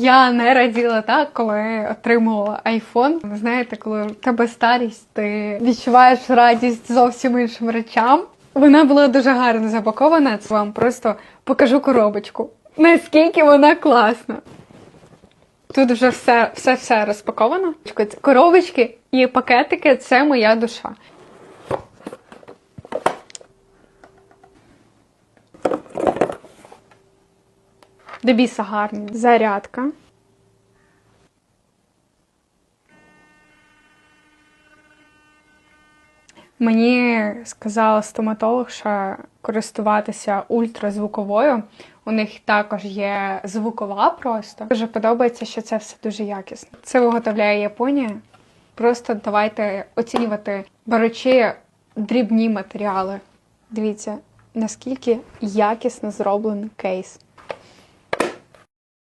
Я не раділа так, коли отримала айфон. Знаєте, коли в тебе старість, ти відчуваєш радість зовсім іншим речам. Вона була дуже гарно запакована. Це вам просто покажу коробочку. Наскільки вона класна. Тут вже все, все, все розпаковано. Коробочки і пакетики це моя душа. До біса гарний. Зарядка. Мені сказала стоматолог, що користуватися ультразвуковою. У них також є звукова просто. Дуже подобається, що це все дуже якісно. Це виготовляє Японія. Просто давайте оцінювати, беручи дрібні матеріали. Дивіться, наскільки якісно зроблений кейс.